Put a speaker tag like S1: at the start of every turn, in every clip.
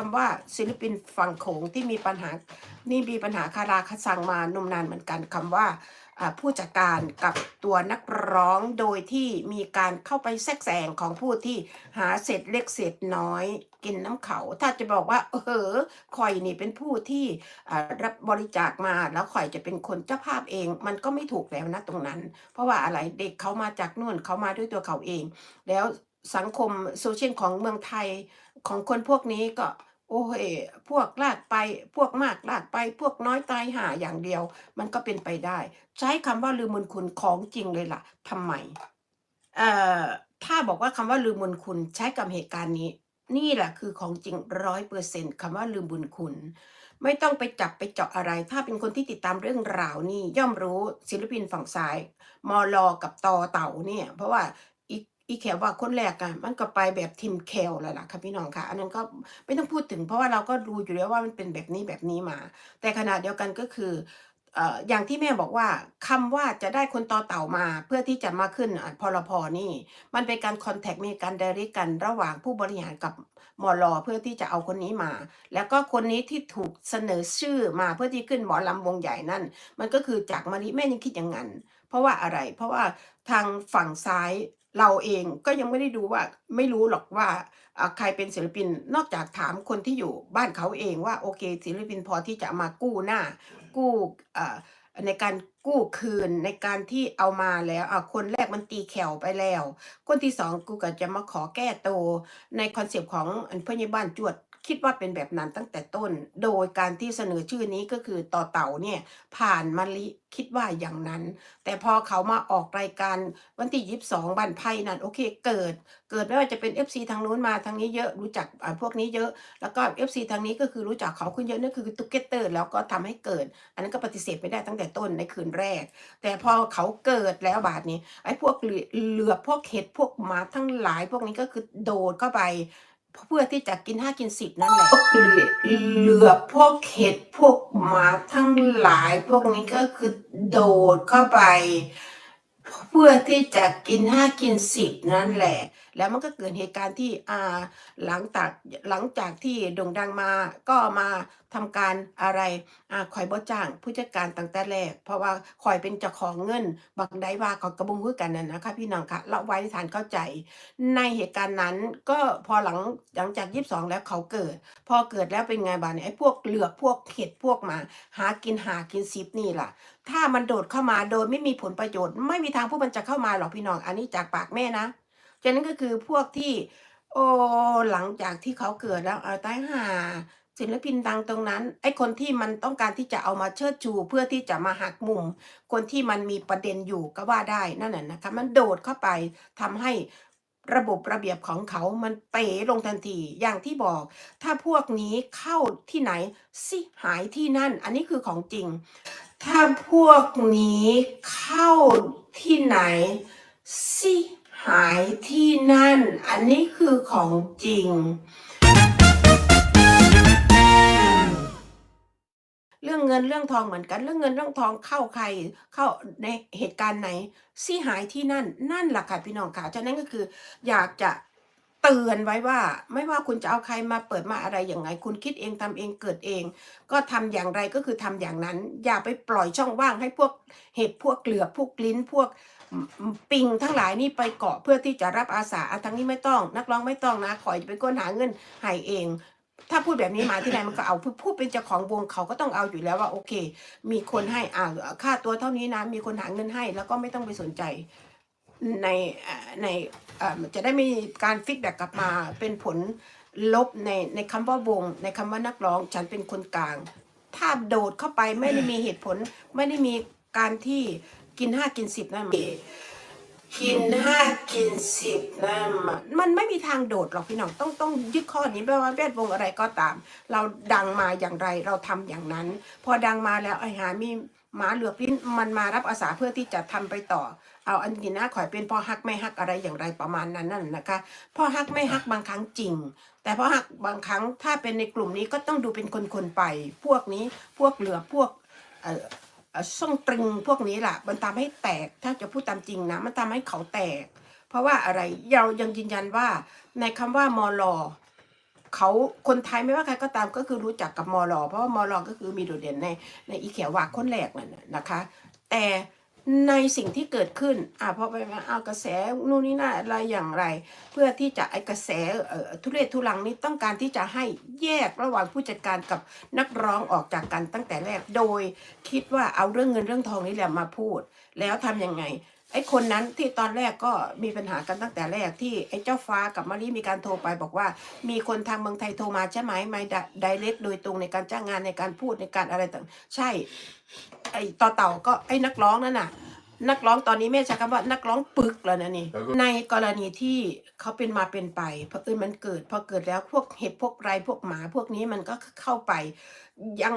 S1: คำว่าศิลปินฝั่งโขงที่มีปัญหานี่มีปัญหาคาราคาซังมานมนานเหมือนกันคำว่าอ่าผู้จัดการกับตัวนักร้องโดยที่มีการเข้าไปแทรกแซงของผู้ที่หาเศษเล็กเศษน้อยกินน้ำเขา ถ้าจะบอกว่า เออข่อยนี่เป็นผู้ที่รับบริจาคมาแล้วข่อยจะเป็นคนเจ้าภาพเอง มันก็ไม่ถูกแล้วนะตรงนั้น เพราะว่าอะไรเด็กเขามาจากนู่นเขามาด้วยตัวเขาเอง แล้วสังคมโซเชียลของเมืองไทยของคนพวกนี้ก็ โอ้ยพวกลากไปพวกมากลากไป พวกน้อยตายหาอย่างเดียว มันก็เป็นไปได้ ใช้คำว่าลืมบุญคุณของจริงเลยล่ะทำไมเอ่อถ้าบอกว่าคำว่าลืมบุญคุณใช้กับเหตุการณ์นี้ นี่แหละคือของจริงร้อยเปอร์เซ็นต์คำว่าลืมบุญคุณ ไม่ต้องไปจับไปเจาะอะไร ถ้าเป็นคนที่ติดตามเรื่องราวนี่ย่อมรู้ศิลปินฝั่งซ้ายมอลอกับตอเต่าเนี่ย เพราะว่า อีแขวว่าคนแรกอะมันก็ไปแบบทีมแคลแล้วล่ะค่ะพี่น้องค่ะ อันนั้นก็ไม่ต้องพูดถึง เพราะว่าเราก็รู้อยู่แล้วว่ามันเป็นแบบนี้แบบนี้มา แต่ขณะเดียวกันก็คืออย่างที่แม่บอกว่าคำว่าจะได้คนต่อเต่ามาเพื่อที่จะมาขึ้นอะพรพนี่ มันเป็นการคอนแทคมีการเดริกันระหว่างผู้บริหารกับหมอลอเพื่อที่จะเอาคนนี้มา แล้วก็คนนี้ที่ถูกเสนอชื่อมาเพื่อที่ขึ้นหมอลำวงใหญ่นั่น มันก็คือจากมาริแม่ยังคิดอย่างนั้น เพราะว่าอะไรเพราะว่าทางฝั่งซ้าย เราเองก็ยังไม่ได้ดูว่าไม่รู้หรอกว่าใครเป็นศิลปินนอกจากถามคนที่อยู่บ้านเขาเองว่าโอเค ศิลปินพอที่จะมากู้หน้า กู้ในการกู้คืนในการที่เอามาแล้วคนแรกมันตีแขวไปแล้ว คนที่สองกูก็จะมาขอแก้ตัวในคอนเซปต์ของอันพยาบานจวด คิดว่าเป็นแบบนั้นตั้งแต่ต้น โดยการที่เสนอชื่อนี้ก็คือต่อเต่าเนี่ยผ่านมาลิคิดว่าอย่างนั้น แต่พอเขามาออกรายการวันที่ยีิบสองบันไพ่นั่นโอเคเกิด เกิดไม่ว่าจะเป็น FC ทางนู้นมาทางนี้เยอะรู้จักพวกนี้เยอะ แล้วก็ FC ทางนี้ก็คือรู้จักเขาขึ้นเยอะนั่นคือตุ๊กเกตอร์แล้วก็ทำให้เกิด อันนั้นก็ปฏิเสธไม่ได้ตั้งแต่ต้นในคืนแรก แต่พอเขาเกิดแล้วบาดนี้ไอ้พวกเหลือเหลือพวกเห็ดพวกหมาทั้งหลาย พวกนี้ก็คือโดดเข้าไป เพื่อที่จะกินห้ากินสิบนั่นแหละเหลือพวกเห็ดพวกหมาทั้งหลาย พวกนี้ก็คือโดดเข้าไป เพื่อที่จะกินห้ากินสิบนั่นแหละ แล้วมันก็เกิดเหตุการณ์ที่อ่าหลังจากหลังจากที่โด่งดังมาก็มาทำการอะไรอ่าคอยบ่จ้างผู้จัดการตั้งแต่แรก เพราะว่าคอยเป็นเจ้าของเงินบักได้ว่าเขากระบุงคือกันนั่นนะคะพี่น้องคะเราไว้ฐานเข้าใจ ในเหตุการณ์นั้นก็พอหลังหลังจากยี่สิบสองแล้วเขาเกิด พอเกิดแล้วเป็นไงบ้างไอ้พวกเหลือพวกเห็ดพวกมา หากินหากินซิปนี่ล่ะ ถ้ามันโดดเข้ามาโดยไม่มีผลประโยชน์ ไม่มีทางพวกมันจะเข้ามาหรอกพี่น้อง อันนี้จากปากแม่นะฉะนั้นก็คือพวกที่ โอ้หลังจากที่เขาเกิดแล้วเอาตายห่าศิลปินดังตรงนั้น ไอ้คนที่มันต้องการที่จะเอามาเชิดชูเพื่อที่จะมาหักมุม คนที่มันมีประเด็นอยู่ก็ว่าได้นั่นแหละนะคะมันโดดเข้าไปทำให้ระบบระเบียบของเขามันเป๋ลงทันที อย่างที่บอก ถ้าพวกนี้เข้าที่ไหนสิหายที่นั่น อันนี้คือของจริง ถ้าพวกนี้เข้าที่ไหนสิหายที่นั่น อันนี้คือของจริง เรื่องเงินเรื่องทองเหมือนกัน เรื่องเงินเรื่องทองเข้าใครเข้าในเหตุการณ์ไหนสิหายที่นั่นนั่นแหละค่ะพี่น้องค่ะฉะนั้นก็คืออยากจะ เตือนไว้ว่า ไม่ว่าคุณจะเอาใครมาเปิดมาอะไรอย่างไง คุณคิดเองทำเองเกิดเอง ก็ทำอย่างไรก็คือทำอย่างนั้น อย่าไปปล่อยช่องว่างให้พวกเห็บพวกเกลือพวกลิ้นพวกปิงทั้งหลายนี่ไปเกาะเพื่อที่จะรับอาสาอะทั้งนี้ไม่ต้อง นักร้องไม่ต้องนะขอจะเป็นคนหาเงินให้เอง ถ้าพูดแบบนี้มาที่ไหนมันก็เอาพูดเป็นเจ้าของวงเขาก็ต้องเอาอยู่แล้วว่าโอเค มีคนให้อ่าค่าตัวเท่านี้นะมีคนหาเงินให้ แล้วก็ไม่ต้องไปสนใจ ในในจะได้มีการฟีดแบ็กกลับมาเป็นผลลบในในคำว่าวง ในคำว่านักร้องฉันเป็นคนกลาง ถ้าโดดเข้าไปไม่ได้มีเหตุผล ไม่ได้มีการที่กินห้ากินสิบนั่นมันกินห้ากินสิบนั่นมันมันไม่มีทางโดดหรอกพี่น้องต้องต้องยึดข้อนี้ไม่ว่าแวดวงอะไรก็ตาม เราดังมาอย่างไรเราทำอย่างนั้น พอดังมาแล้วไอ้หามีหมาเหลือบลิ้นมันมารับอาสาเพื่อที่จะทำไปต่อ เอาอันนี้นะขอยเป็นพ่อฮักไม่ฮักอะไรอย่างไรประมาณนั้นนั่นนะคะพ่อฮักไม่ฮักบางครั้งจริง แต่พ่อฮักบางครั้งถ้าเป็นในกลุ่มนี้ก็ต้องดูเป็นคนๆไป พวกนี้พวกเหลือพวกเอ่อเอ่อส่งตรึงพวกนี้แหละมันทำให้แตกถ้าจะพูดตามจริงนะ มันทำให้เขาแตก เพราะว่าอะไรเรายังยืนยันว่าในคำว่ามอลอเขาคนไทยไม่ว่าใครก็ตามก็คือรู้จักกับมอลอเพราะว่ามอลอก็คือมีโดดเด่นในในอีเขียวหวากคนแรกนั่นน่ะนะคะ แต่ ในสิ่งที่เกิดขึ้นอ่าพอไปมาเอากระแสนู่นนี่นั่นอะไรอย่างไร เพื่อที่จะไอกระแสเอ่อทุเรศทุลังนี้ต้องการที่จะให้แยกระหว่างผู้จัดการกับนักร้องออกจากกันตั้งแต่แรกโดย คิดว่าเอาเรื่องเงินเรื่องทองนี่แหละมาพูด แล้วทำยังไง ไอ้คนนั้นที่ตอนแรกก็มีปัญหากันตั้งแต่แรกที่ไอ้เจ้าฟ้ากับมารีมีการโทรไปบอกว่า มีคนทางเมืองไทยโทรมาใช่ไหมไม่ไดเรกโดยตรงในการจ้างงานในการพูดในการอะไรต่างใช่ ไอ้ต่อเต่าก็ไอ้นักร้องนั่นน่ะ นักร้องตอนนี้แม่ใช้คำว่านักร้องปึกแล้วนะนี่
S2: แล้วก็
S1: ในกรณีที่เขาเป็นมาเป็นไปเพราะเอิญมันเกิดพอเกิดแล้วพวกเห็บพวกไรพวกหมาพวกนี้มันก็เข้าไป ยัง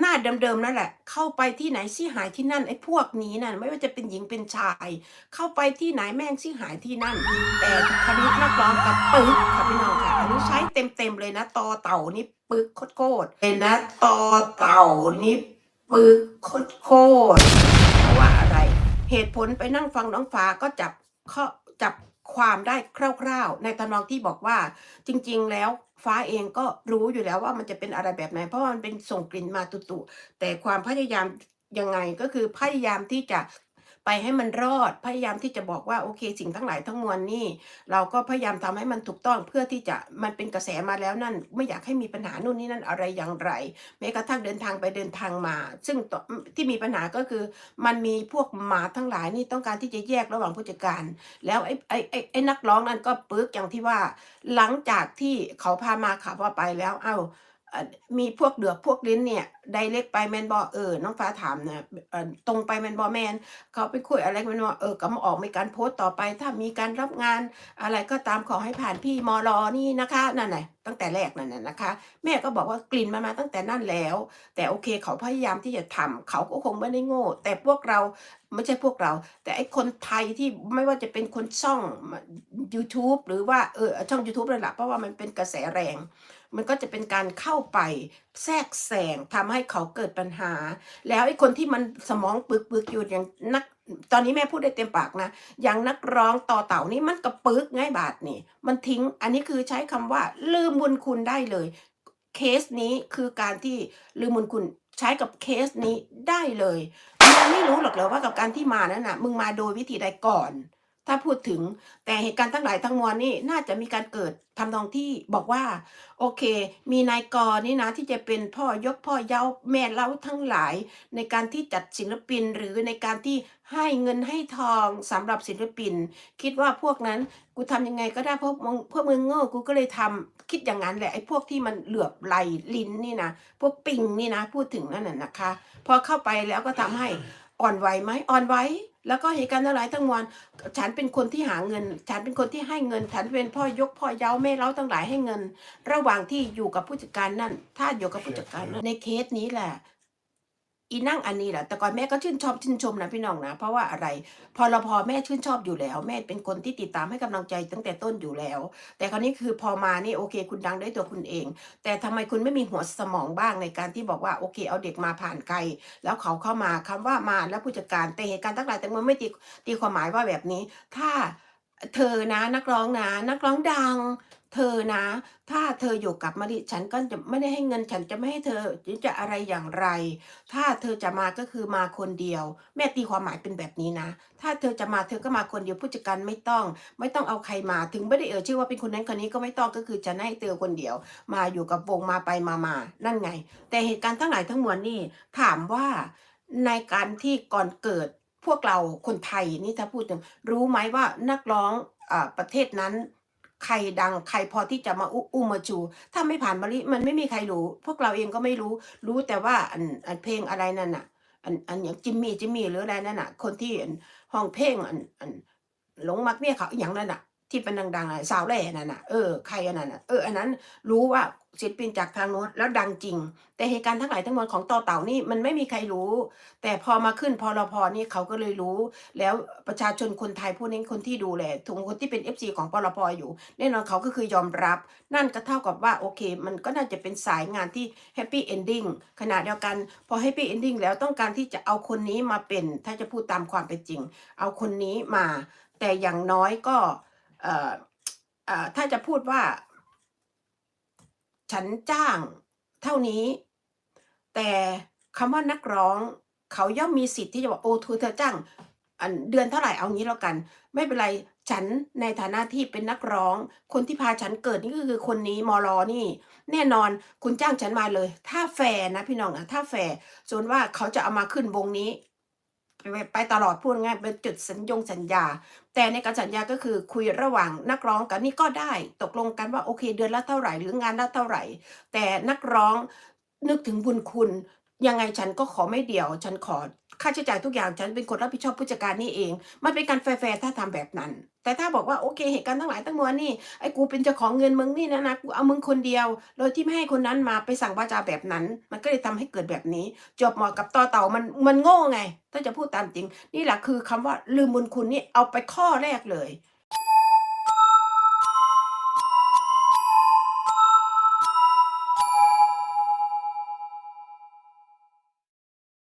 S1: หน้าเดิมๆนั่นแหละ เข้าไปที่ไหนซี่หายที่นั่นไอ้พวกนี้นั่นไม่ว่าจะเป็นหญิงเป็นชาย เข้าไปที่ไหนแม่งซี่หายที่นั่น แต่คณิตนักร้องกับปึ๊กค่ะพี่น้องค่ะอันนี้ใช้เต็มๆเลยนะตอเต่านี่ปึ๊กโคตรเลยนะตอเต่านี่ปึ๊กโคตรๆเพราะว่าอะไร เหตุผลไปนั่งฟังน้องฟ้าก็จับข้อจับ ความได้คร่าวๆ ในตำนองที่บอกว่า จริงๆ แล้วฟ้าเองก็รู้อยู่แล้วว่ามันจะเป็นอะไรแบบไหน เพราะมันเป็นส่งกลิ่นมาตุๆแต่ความพยายามยังไงก็คือพยายามที่จะ ไปให้มันรอดพยายามที่จะบอกว่าโอเค สิ่งทั้งหลายทั้งมวลนี่ เราก็พยายามทำให้มันถูกต้องเพื่อที่จะมันเป็นกระแสมาแล้วนั่น ไม่อยากให้มีปัญหานู่นนี่นั่นอะไรอย่างไรแม้กระทั่งเดินทางไปเดินทางมา ซึ่งที่มีปัญหาก็คือ มันมีพวกหมาทั้งหลายนี่ต้องการที่จะแยกระหว่างผู้จัดการ แล้วไอ้ไอ้ไอ้ไอ้นักร้องนั่นก็ปึ๊กอย่างที่ว่า หลังจากที่เขาพามาขับว่าไปแล้วเอ้า มีพวกเดือกพวกลิ้นเนี่ยไดเล็กไปแมนบอเออ น้องฟ้าถามนะตรงไปแมนบอแมนเขาไปคุยอะไรกันแมนบอเออก็มาออกมีการโพสต์ต่อไป ถ้ามีการรับงานอะไรก็ตามขอให้ผ่านพี่มอรอนี่นะคะนั่นแหละตั้งแต่แรกนั่นน่ะนะคะ แม่ก็บอกว่ากลิ่นมันมาตั้งแต่นั่นแล้ว แต่โอเคเขาพยายามที่จะทำเขาก็คงไม่ได้โง่ แต่พวกเราไม่ใช่พวกเรา แต่ไอคนไทยที่ไม่ว่าจะเป็นคนช่อง YouTube หรือว่าเออช่อง YouTube เลยละเพราะว่ามันเป็นกระแสแรง มันก็จะเป็นการเข้าไปแทรกแซงทำให้เขาเกิดปัญหา แล้วไอ้คนที่มันสมองปึกปึกอยู่อย่างนัก ตอนนี้แม่พูดได้เต็มปากนะ อย่างนักร้องต่อเต่านี่มันกระปึกง่ายบาทนี่ มันทิ้ง อันนี้คือใช้คำว่าลืมบุญคุณได้เลย เคสนี้คือการที่ลืมบุญคุณใช้กับเคสนี้ได้เลยมันไม่รู้หรอกเหรอว่ากับการที่มานั้นน่ะมึงมาโดยวิธีใดก่อน ถ้าพูดถึงแต่เหตุการณ์ทั้งหลายทั้งมวลนี่น่าจะมีการเกิดทำนองที่บอกว่า โอเค มีนายกรนี่นะที่จะเป็นพ่อยกพ่อเย้าแม่เล้าทั้งหลาย ในการที่จัดศิลปินหรือในการที่ให้เงินให้ทองสำหรับศิลปิน คิดว่าพวกนั้นกูทำยังไงก็ได้เพราะมึงพวกมึงโง่กูก็เลยทำคิดอย่างนั้นแหละไอ้พวกที่มันเหลือบไหลลิ้นนี่นะพวกปิงนี่นะพูดถึงนั่นน่ะนะคะ พอเข้าไปแล้วก็ทำให้อ่อนไหวไหมอ่อนไหว แล้วก็เหตุการณ์ทั้งหลายทั้งมวลฉันเป็นคนที่หาเงิน ฉันเป็นคนที่ให้เงิน ฉันเป็นพ่อยกพ่อเย้าแม่เล้าทั้งหลายให้เงิน ระหว่างที่อยู่กับผู้จัดการนั่น ถ้าอยู่กับผู้จัดการนั่นในเคสนี้แหละ อีนั่งอันนี้แหละแต่ก่อนแม่ก็ชื่นชอบชื่นชมนะพี่น้องนะ เพราะว่าอะไร พอเราพอแม่ชื่นชอบอยู่แล้ว แม่เป็นคนที่ติดตามให้กำลังใจตั้งแต่ต้นอยู่แล้ว แต่คราวนี้คือพอมานี่โอเค คุณดังด้วยตัวคุณเอง แต่ทำไมคุณไม่มีหัวสมองบ้างในการที่บอกว่าโอเค เอาเด็กมาผ่านไกล แล้วเขาเข้ามาคำว่ามาแล้วผู้จัดการแต่เหตุการณ์ทั้งหลายแต่มันไม่ตีตีความหมายว่าแบบนี้ ถ้าเธอนะนักร้องนะ นักร้องดัง เธอนะ ถ้าเธออยู่กับมาริฉันก็จะไม่ได้ให้เงินฉันจะไม่ให้เธอจะอะไรอย่างไร ถ้าเธอจะมาก็คือมาคนเดียว แม่ตีความหมายเป็นแบบนี้นะ ถ้าเธอจะมาเธอก็มาคนเดียวผู้จัดการไม่ต้อง ไม่ต้องเอาใครมาถึงไม่ได้เอ่ยชื่อว่าเป็นคนนั้นคนนี้ก็ไม่ต้องก็คือจะให้เธอคนเดียว มาอยู่กับวงมาไปมามานั่นไง แต่เหตุการณ์ทั้งหลายทั้งมวลนี่ถามว่าในการที่ก่อนเกิดพวกเราคนไทยนี่ถ้าพูดถึงรู้ไหมว่านักร้องอประเทศนั้น ใครดังใครพอที่จะมาอุ้มมาจู ถ้าไม่ผ่านมาลิมันไม่มีใครรู้ พวกเราเองก็ไม่รู้ รู้แต่ว่าอันอันเพลงอะไรนั่นน่ะ อันอันอย่างจิมมี่จิมมี่หรืออะไรนั่นน่ะ คนที่อันห้องเพลงอันอันหลงมักเมียเขาอย่างนั้นน่ะ ที่เป็นดังๆอะสาวแหล่นั่นน่ะเออใครอันนั้นน่ะเอออันนั้นรู้ว่าศิลปินจากทางโน้นแล้วดังจริง แต่เหตุการณ์ทั้งหลายทั้งมวลของต่อเต่านี่มันไม่มีใครรู้ แต่พอมาขึ้นพอรพนี่เขาก็เลยรู้ แล้วประชาชนคนไทยผู้นี้คนที่ดูแลทุกคนที่เป็น FC ของปรพอยู่แน่นอนเขาก็คือยอมรับ นั่นก็เท่ากับว่าโอเค มันก็น่าจะเป็นสายงานที่แฮปปี้เอนดิ้งขณะเดียวกันพอแฮปปี้เอนดิ้งแล้วต้องการที่จะเอาคนนี้มาเป็น ถ้าจะพูดตามความเป็นจริง เอาคนนี้มา แต่อย่างน้อยก็ เอ่อเอ่อถ้าจะพูดว่า ฉันจ้างเท่านี้ แต่คำว่านักร้องเขาย่อมมีสิทธิ์ที่จะบอกโอ้เธอเธอจ้างเดือนเท่าไหร่เอางี้แล้วกัน ไม่เป็นไรฉันในฐานะที่เป็นนักร้อง คนที่พาฉันเกิดนี่ก็คือคนนี้มอลอนี่ แน่นอนคุณจ้างฉันมาเลย ถ้าแฟร์นะพี่น้องนะถ้าแฟร์ส่วนว่าเขาจะเอามาขึ้นวงนี้ ไปไปตลอดพูดง่ายเป็นจุดสัญญงสัญญา แต่ในการสัญญาก็คือคุยระหว่างนักร้องกันนี่ก็ได้ตกลงกันว่าโอเค เดือนละเท่าไหร่หรืองานละเท่าไหร่ แต่นักร้องนึกถึงบุญคุณยังไงฉันก็ขอไม่เดี่ยว ฉันขอ ค่าใช้จ่ายทุกอย่างฉันเป็นคนรับผิดชอบผู้จัดการนี่เอง มันเป็นการแฟร์ๆถ้าทำแบบนั้น แต่ถ้าบอกว่าโอเคเหตุการณ์ทั้งหลายทั้งมวลนี่ไอ้กูเป็นเจ้าของเงินมึงนี่นะนะกูเอามึงคนเดียว โดยที่ไม่ให้คนนั้นมาไปสั่งวาจาแบบนั้น มันก็เลยทำให้เกิดแบบนี้ จบหมอกับต่อเต่ามันมันโง่ไง ถ้าจะพูดตามจริง นี่แหละคือคำว่าลืมบุญคุณนี่เอาไปข้อแรกเลย